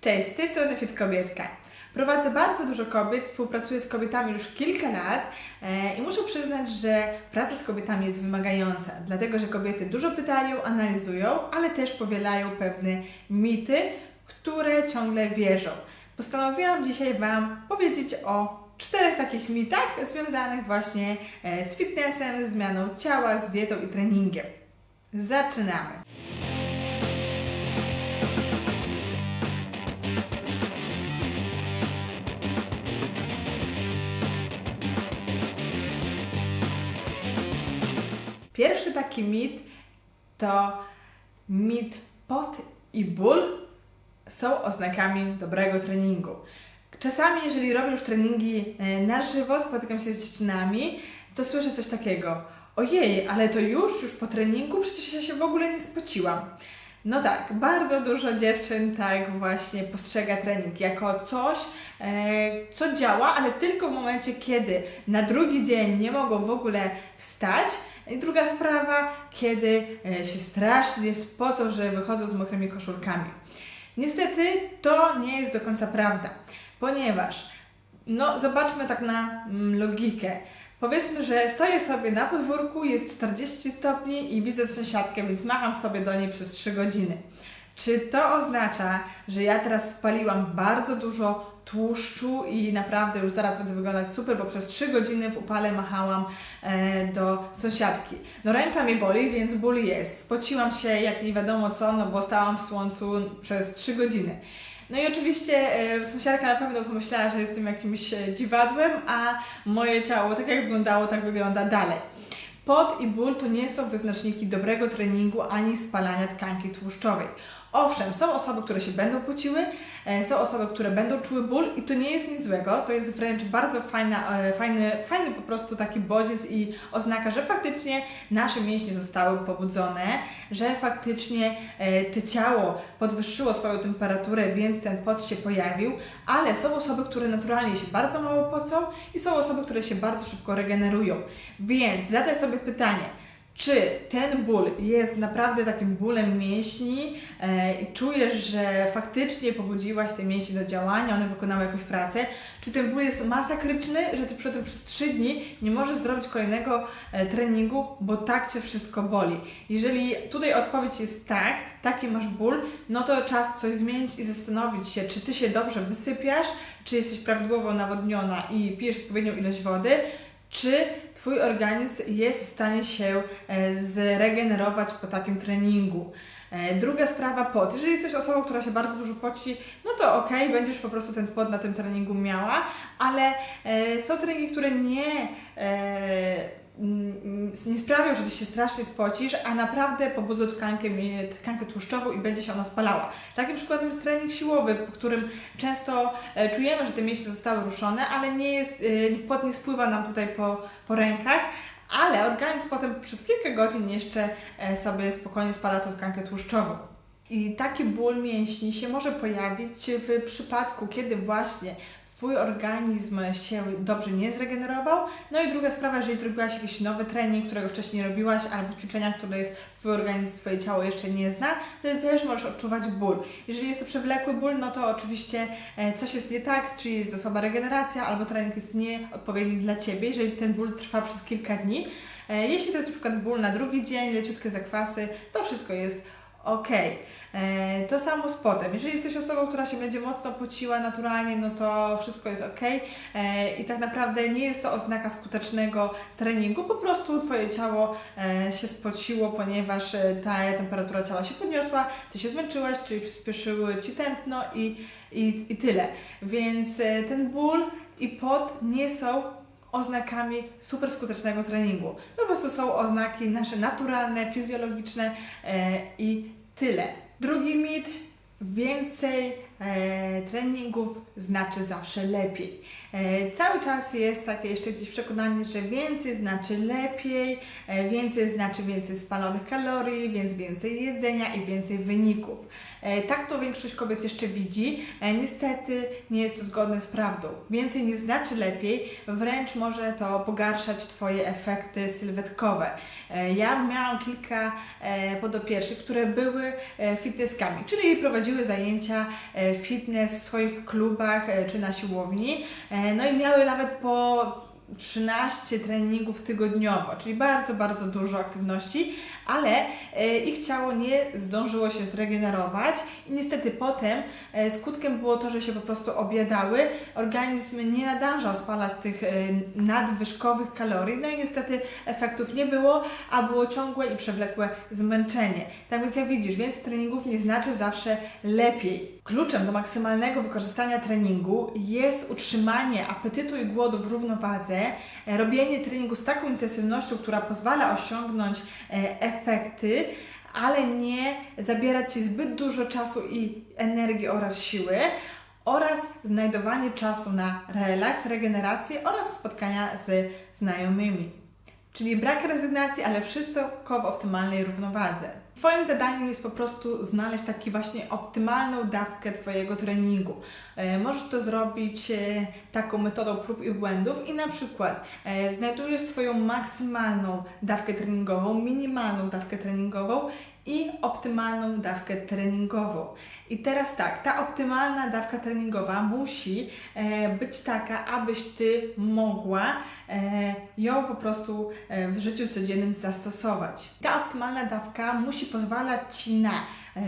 Cześć, z tej strony Fit Kobietka. Prowadzę bardzo dużo kobiet, współpracuję z kobietami już kilka lat e, i muszę przyznać, że praca z kobietami jest wymagająca, dlatego że kobiety dużo pytają, analizują, ale też powielają pewne mity, które ciągle wierzą. Postanowiłam dzisiaj Wam powiedzieć o czterech takich mitach związanych właśnie e, z fitnessem, zmianą ciała, z dietą i treningiem. Zaczynamy! Pierwszy taki mit to mit pot i ból są oznakami dobrego treningu. Czasami, jeżeli robię już treningi e, na żywo, spotykam się z dziewczynami, to słyszę coś takiego. Ojej, ale to już, już po treningu? Przecież ja się w ogóle nie spociłam. No tak, bardzo dużo dziewczyn tak właśnie postrzega trening jako coś, e, co działa, ale tylko w momencie, kiedy na drugi dzień nie mogą w ogóle wstać. I druga sprawa, kiedy e, się strasznie spocą, że wychodzą z mokrymi koszulkami. Niestety to nie jest do końca prawda, ponieważ, no zobaczmy tak na mm, logikę. Powiedzmy, że stoję sobie na podwórku, jest 40 stopni i widzę sąsiadkę, więc macham sobie do niej przez 3 godziny. Czy to oznacza, że ja teraz spaliłam bardzo dużo tłuszczu i naprawdę już zaraz będę wyglądać super, bo przez 3 godziny w upale machałam e, do sąsiadki. No ręka mnie boli, więc ból jest. Spociłam się jak nie wiadomo co, no bo stałam w słońcu przez 3 godziny. No i oczywiście e, sąsiadka na pewno pomyślała, że jestem jakimś e, dziwadłem, a moje ciało, tak jak wyglądało, tak wygląda dalej. Pot i ból to nie są wyznaczniki dobrego treningu ani spalania tkanki tłuszczowej. Owszem, są osoby, które się będą pociły, e, są osoby, które będą czuły ból i to nie jest nic złego, to jest wręcz bardzo fajna, e, fajny, fajny po prostu taki bodziec i oznaka, że faktycznie nasze mięśnie zostały pobudzone, że faktycznie e, to ciało podwyższyło swoją temperaturę, więc ten pot się pojawił, ale są osoby, które naturalnie się bardzo mało pocą i są osoby, które się bardzo szybko regenerują. Więc zadaj sobie pytanie, czy ten ból jest naprawdę takim bólem mięśni e, czujesz, że faktycznie pobudziłaś te mięśnie do działania, one wykonały jakąś pracę, czy ten ból jest masakryczny, że Ty przy tym przez 3 dni nie możesz zrobić kolejnego e, treningu, bo tak Cię wszystko boli. Jeżeli tutaj odpowiedź jest tak, taki masz ból, no to czas coś zmienić i zastanowić się, czy Ty się dobrze wysypiasz, czy jesteś prawidłowo nawodniona i pijesz odpowiednią ilość wody, czy Twój organizm jest w stanie się e, zregenerować po takim treningu. E, Druga sprawa pot. Jeżeli jesteś osobą, która się bardzo dużo poci, no to ok, będziesz po prostu ten pot na tym treningu miała, ale e, są treningi, które nie, nie sprawią, że Ty się strasznie spocisz, a naprawdę pobudzą tkankę, tkankę tłuszczową i będzie się ona spalała. Takim przykładem jest trening siłowy, po którym często e, czujemy, że te mięśnie zostały ruszone, ale nie jest, e, pot nie spływa nam tutaj po, po rękach, ale organizm potem przez kilka godzin jeszcze e, sobie spokojnie spala tą tkankę tłuszczową. I taki ból mięśni się może pojawić w przypadku, kiedy właśnie Twój organizm się dobrze nie zregenerował. No i druga sprawa, jeżeli zrobiłaś jakiś nowy trening, którego wcześniej nie robiłaś, albo ćwiczenia, których Twój organizm, Twoje ciało jeszcze nie zna, wtedy też możesz odczuwać ból. Jeżeli jest to przewlekły ból, no to oczywiście e, coś jest nie tak, czy jest za słaba regeneracja, albo trening jest nieodpowiedni dla Ciebie, jeżeli ten ból trwa przez kilka dni. E, Jeśli to jest na przykład ból na drugi dzień, leciutkie zakwasy, to wszystko jest ok. E, To samo z potem. Jeżeli jesteś osobą, która się będzie mocno pociła naturalnie, no to wszystko jest ok. E, I tak naprawdę nie jest to oznaka skutecznego treningu, po prostu Twoje ciało e, się spociło, ponieważ e, ta temperatura ciała się podniosła, Ty się zmęczyłaś, czyli przyspieszyły Ci tętno i, i, i tyle. Więc e, ten ból i pot nie są oznakami super skutecznego treningu. Po prostu są oznaki nasze naturalne, fizjologiczne e, i tyle. Drugi mit. Więcej treningów znaczy zawsze lepiej. E, cały czas jest takie jeszcze gdzieś przekonanie, że więcej znaczy lepiej, e, więcej znaczy więcej spalonych kalorii, więc więcej jedzenia i więcej wyników. E, tak to większość kobiet jeszcze widzi. E, niestety nie jest to zgodne z prawdą. Więcej nie znaczy lepiej, wręcz może to pogarszać Twoje efekty sylwetkowe. E, ja miałam kilka e, podopiecznych, które były e, fitnesskami, czyli prowadziły zajęcia e, e, fitness w swoich klubach e, czy na siłowni. E, No i miały nawet po 13 treningów tygodniowo, czyli bardzo, bardzo dużo aktywności, ale e, ich ciało nie zdążyło się zregenerować i niestety potem skutkiem było to, że się po prostu objadały, organizm nie nadążał spalać tych nadwyżkowych kalorii, no i niestety efektów nie było, a było ciągłe i przewlekłe zmęczenie. Tak więc jak widzisz, więcej treningów nie znaczy zawsze lepiej. Kluczem do maksymalnego wykorzystania treningu jest utrzymanie apetytu i głodu w równowadze, e, robienie treningu z taką intensywnością, która pozwala osiągnąć e, efekty, ale nie zabierać Ci zbyt dużo czasu i energii oraz siły oraz znajdowanie czasu na relaks, regenerację oraz spotkania z znajomymi. Czyli brak rezygnacji, ale wszystko w optymalnej równowadze. Twoim zadaniem jest po prostu znaleźć taki właśnie optymalną dawkę Twojego treningu. E, możesz to zrobić e, taką metodą prób i błędów i na przykład e, znajdujesz swoją maksymalną dawkę treningową, minimalną dawkę treningową i optymalną dawkę treningową. I teraz tak, ta optymalna dawka treningowa musi e, być taka, abyś Ty mogła e, ją po prostu e, w życiu codziennym zastosować. Ta optymalna dawka musi pozwalać Ci na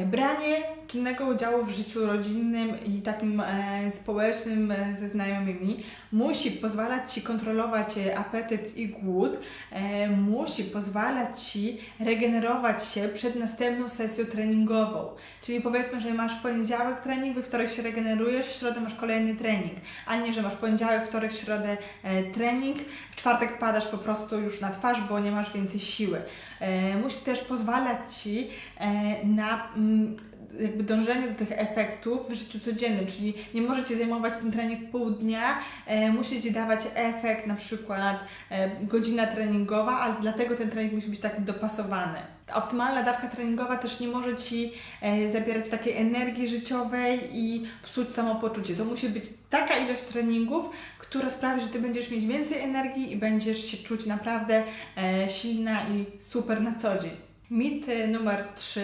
branie czynnego udziału w życiu rodzinnym i takim e, społecznym e, ze znajomymi, musi pozwalać Ci kontrolować e, apetyt i głód, e, musi pozwalać Ci regenerować się przed następną sesją treningową. Czyli powiedzmy, że masz poniedziałek trening, we wtorek się regenerujesz, w środę masz kolejny trening, a nie, że masz poniedziałek, wtorek, środę e, trening, w czwartek padasz po prostu już na twarz, bo nie masz więcej siły. E, musi też pozwalać Ci e, na mm, jakby dążenie do tych efektów w życiu codziennym, czyli nie możecie zajmować ten trening pół dnia, e, musi Ci dawać efekt na przykład e, godzina treningowa, ale dlatego ten trening musi być taki dopasowany. Optymalna dawka treningowa też nie może Ci e, zabierać takiej energii życiowej i psuć samopoczucie. To musi być taka ilość treningów, która sprawi, że Ty będziesz mieć więcej energii i będziesz się czuć naprawdę e, silna i super na co dzień. Mit e, numer 3.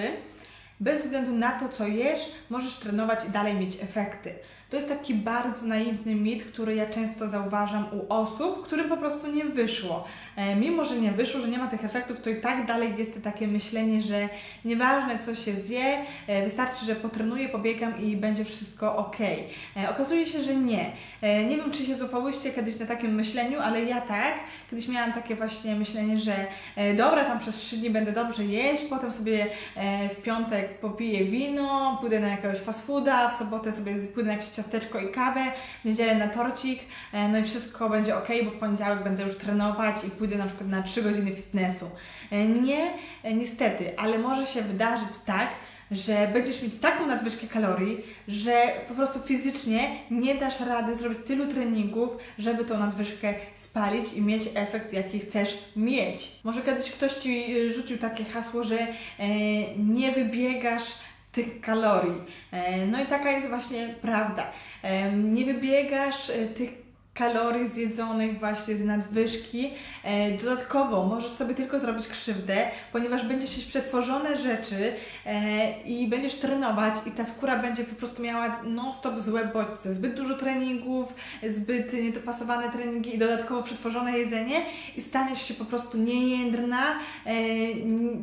Bez względu na to, co jesz, możesz trenować i dalej mieć efekty. To jest taki bardzo naiwny mit, który ja często zauważam u osób, którym po prostu nie wyszło. E, mimo, że nie wyszło, że nie ma tych efektów, to i tak dalej jest takie myślenie, że nieważne co się zje, e, wystarczy, że potrenuję, pobiegam i będzie wszystko ok. E, okazuje się, że nie. Nie wiem, czy się złapałyście kiedyś na takim myśleniu, ale ja tak. Kiedyś miałam takie właśnie myślenie, że dobra, tam przez trzy dni będę dobrze jeść, potem sobie w piątek popiję wino, pójdę na jakiegoś fast fooda, w sobotę sobie pójdę na jakieś ciasteczko i kawę, w niedzielę na torcik, e, no i wszystko będzie ok, bo w poniedziałek będę już trenować i pójdę na przykład na 3 godziny fitnessu. E, Nie, e, niestety, ale może się wydarzyć tak, że będziesz mieć taką nadwyżkę kalorii, że po prostu fizycznie nie dasz rady zrobić tylu treningów, żeby tą nadwyżkę spalić i mieć efekt, jaki chcesz mieć. Może kiedyś ktoś Ci y, rzucił takie hasło, że e, nie wybiegasz tych kalorii. E, no i taka jest właśnie prawda. E, nie wybiegasz e, tych kalorii zjedzonych właśnie z nadwyżki. E, dodatkowo możesz sobie tylko zrobić krzywdę, ponieważ będziesz jeść przetworzone rzeczy e, i będziesz trenować i ta skóra będzie po prostu miała non-stop złe bodźce. Zbyt dużo treningów, zbyt niedopasowane treningi i dodatkowo przetworzone jedzenie i staniesz się po prostu niejędrna, e,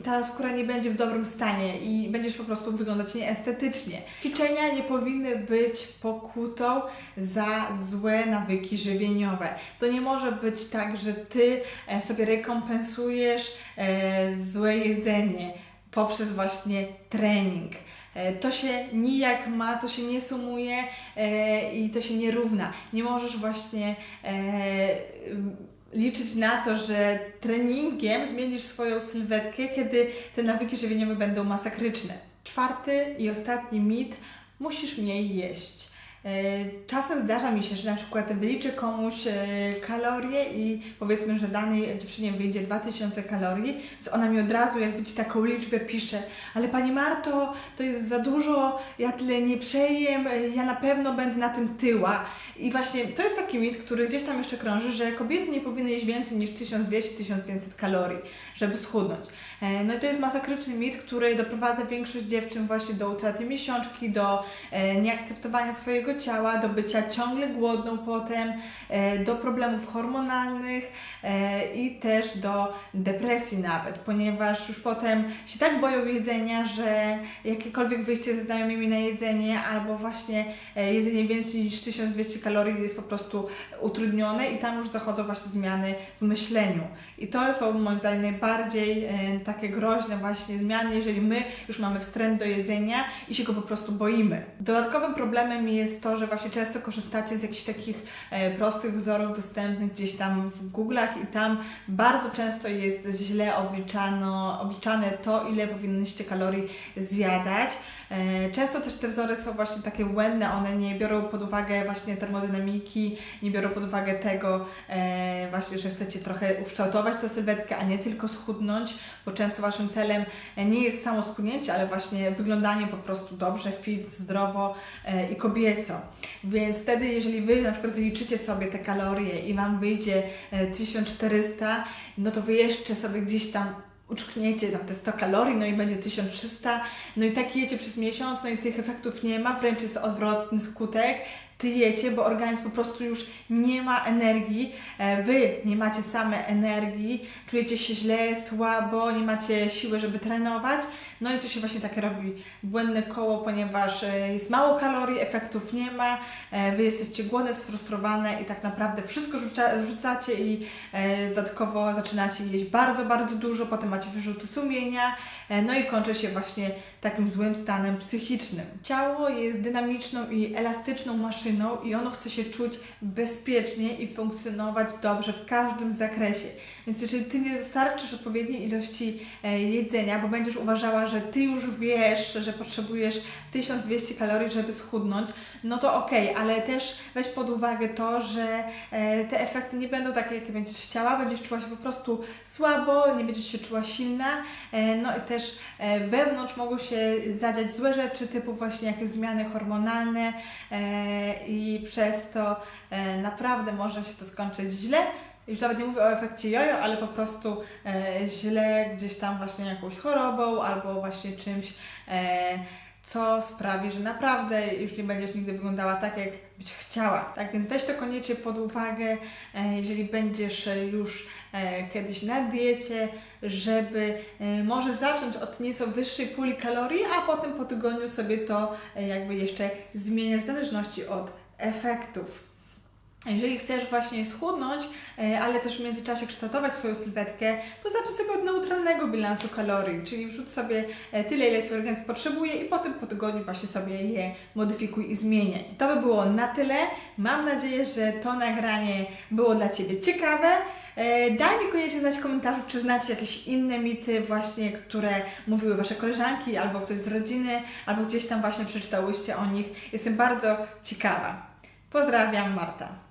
ta skóra nie będzie w dobrym stanie i będziesz po prostu wyglądać nieestetycznie. Ćwiczenia nie powinny być pokutą za złe nawyki żywieniowe. To nie może być tak, że Ty e, sobie rekompensujesz e, złe jedzenie poprzez właśnie trening. E, To się nijak ma, to się nie sumuje i to się nie równa. Nie możesz właśnie liczyć na to, że treningiem zmienisz swoją sylwetkę, kiedy te nawyki żywieniowe będą masakryczne. Czwarty i ostatni mit. Musisz mniej jeść. E, Czasem zdarza mi się, że na przykład wyliczę komuś e, kalorie i powiedzmy, że danej dziewczynie wyjdzie 2000 kalorii, więc ona mi od razu, jak widzi taką liczbę, pisze, ale Pani Marto, to jest za dużo, ja tyle nie przejem, e, ja na pewno będę na tym tyła. I właśnie to jest taki mit, który gdzieś tam jeszcze krąży, że kobiety nie powinny jeść więcej niż 1200-1500 kalorii, żeby schudnąć. No i to jest masakryczny mit, który doprowadza większość dziewczyn właśnie do utraty miesiączki, do nieakceptowania swojego ciała, do bycia ciągle głodną potem, e, do problemów hormonalnych e, i też do depresji nawet, ponieważ już potem się tak boją jedzenia, że jakiekolwiek wyjście ze znajomymi na jedzenie albo właśnie e, jedzenie więcej niż 1200 kalorii jest po prostu utrudnione i tam już zachodzą właśnie zmiany w myśleniu. I to są moim zdaniem najbardziej takie groźne właśnie zmiany, jeżeli my już mamy wstręt do jedzenia i się go po prostu boimy. Dodatkowym problemem jest to, że właśnie często korzystacie z jakichś takich e, prostych wzorów dostępnych gdzieś tam w Google'ach i tam bardzo często jest źle obliczano, obliczane to, ile powinnyście kalorii zjadać. E, Często też te wzory są właśnie takie błędne, one nie biorą pod uwagę właśnie termodynamiki, nie biorą pod uwagę tego e, właśnie, że chcecie trochę ukształtować tę sylwetkę, a nie tylko schudnąć, bo często Waszym celem e, nie jest samo schudnięcie, ale właśnie wyglądanie po prostu dobrze, fit, zdrowo i kobieco. Więc wtedy, jeżeli Wy na przykład wyliczycie sobie te kalorie i Wam wyjdzie e, 1400, no to Wy jeszcze sobie gdzieś tam uczkniecie tam te 100 kalorii, no i będzie 1300, no i tak jecie przez miesiąc, no i tych efektów nie ma, wręcz jest odwrotny skutek. Ty jecie, bo organizm po prostu już nie ma energii, e, wy nie macie same energii, czujecie się źle, słabo, nie macie siły, żeby trenować, no i tu się właśnie takie robi błędne koło, ponieważ e, jest mało kalorii, efektów nie ma, e, wy jesteście głodne, sfrustrowane i tak naprawdę wszystko rzuca, rzucacie i dodatkowo zaczynacie jeść bardzo, bardzo dużo, potem macie wyrzuty sumienia, no i kończy się właśnie takim złym stanem psychicznym. Ciało jest dynamiczną i elastyczną maszyną i ono chce się czuć bezpiecznie i funkcjonować dobrze w każdym zakresie. Więc jeżeli Ty nie dostarczysz odpowiedniej ilości e, jedzenia, bo będziesz uważała, że Ty już wiesz, że potrzebujesz 1200 kalorii, żeby schudnąć, no to okej, ale też weź pod uwagę to, że e, te efekty nie będą takie, jakie będziesz chciała, będziesz czuła się po prostu słabo, nie będziesz się czuła silna, e, no i też wewnątrz mogą się zadziać złe rzeczy, typu właśnie jakieś zmiany hormonalne i przez to e, naprawdę może się to skończyć źle. Już nawet nie mówię o efekcie jojo, ale po prostu e, źle gdzieś tam właśnie jakąś chorobą albo właśnie czymś, e, co sprawi, że naprawdę już nie będziesz nigdy wyglądała tak, jak byś chciała. Tak więc weź to koniecznie pod uwagę, e, jeżeli będziesz już e, kiedyś na diecie, żeby e, może zacząć od nieco wyższej puli kalorii, a potem po tygodniu sobie to jakby jeszcze zmieniać w zależności od efektów. Jeżeli chcesz właśnie schudnąć, e, ale też w międzyczasie kształtować swoją sylwetkę, to zacznij sobie od neutralnego bilansu kalorii, czyli wrzuć sobie e, tyle, ile Twój organizm potrzebuje i potem po tygodniu właśnie sobie je modyfikuj i zmieniaj. To by było na tyle. Mam nadzieję, że to nagranie było dla Ciebie ciekawe. E, Daj mi koniecznie znać w komentarzu, czy znacie jakieś inne mity właśnie, które mówiły Wasze koleżanki, albo ktoś z rodziny, albo gdzieś tam właśnie przeczytałyście o nich. Jestem bardzo ciekawa. Pozdrawiam, Marta.